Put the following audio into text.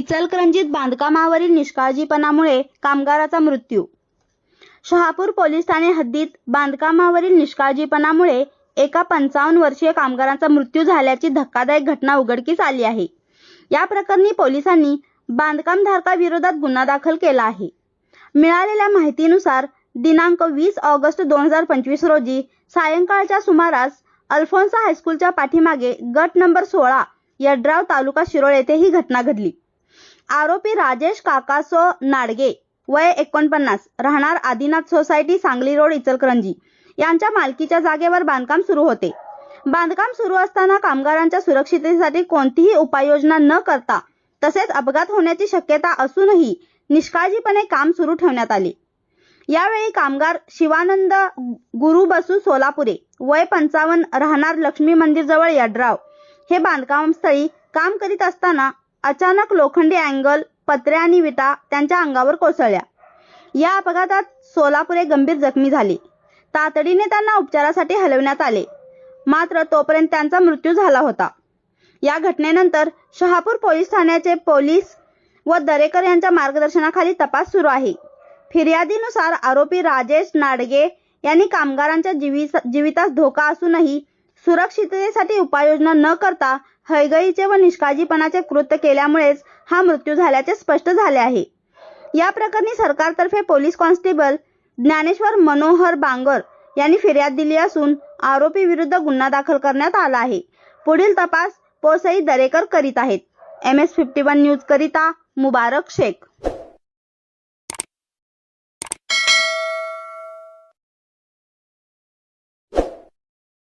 इचलकरंजीत बांधकामावरील निष्काळजीपणामुळे कामगाराचा मृत्यू. शहापूर पोलीस ठाणे हद्दीत बांधकामावरील निष्काळजीपणामुळे एका पंचावन्न वर्षीय कामगाराचा मृत्यू झाल्याची धक्कादायक घटना उघडकीस आली आहे. या प्रकरणी पोलिसांनी बांधकामधारकाविरोधात गुन्हा दाखल केला आहे. मिळालेल्या माहितीनुसार दिनांक वीस ऑगस्ट दोन हजार पंचवीस रोजी सायंकाळच्या सुमारास अल्फोन्सा हायस्कूलच्या पाठीमागे गट नंबर सोळा यड्राव तालुका शिरोळ येथे ही घटना घडली. आरोपी राजेश काकासो नाडगे वय एकोणपन्नास राहणार आदिनाथ सोसायटी सांगली रोड इचलकरंजी. यांच्या मालकीच्या जागेवर बांधकाम सुरू होते. बांधकाम सुरू असताना कामगारांच्या सुरक्षिततेसाठी कोणतीही उपाययोजना न करता तसेच अपघात होण्याची शक्यता असूनही निष्काळजीपणे काम सुरू ठेवण्यात आले. यावेळी कामगार शिवानंद गुरु बसू सोलापुरे वय पंचावन्न राहणार लक्ष्मी मंदिर जवळ यड्राव हे बांधकामस्थळी काम करीत असताना अचानक लोखंडी अँगल पत्रे आणि विटा त्यांच्या अंगावर कोसळल्या. या अपघातात सोलापुरे गंभीर जखमी झाले. तातडीने त्यांना उपचारासाठी हलवण्यात आले. मात्र तोपर्यंत त्यांचा मृत्यू झाला होता. या घटनेनंतर शहापूर पोलीस ठाण्याचे पोलीस व दरेकर यांच्या मार्गदर्शनाखाली तपास सुरू आहे. फिर्यादीनुसार आरोपी राजेश नाडगे यांनी कामगारांच्या जीवित जीवितास धोका असूनही सुरक्षिततेसाठी उपाययोजना न करता हयगईचे व निष्काळजीपणाचे कृत्य केल्यामुळेच हा मृत्यू झाल्याचे स्पष्ट झाले आहे. या प्रकरणी सरकारतर्फे पोलीस कॉन्स्टेबल ज्ञानेश्वर मनोहर बांगर यांनी फिर्याद दिली असून आरोपी विरुद्ध गुन्हा दाखल करण्यात आला आहे. पुढील तपास पोसई दरेकर करीत आहेत. M S fifty one news करिता मुबारक शेख.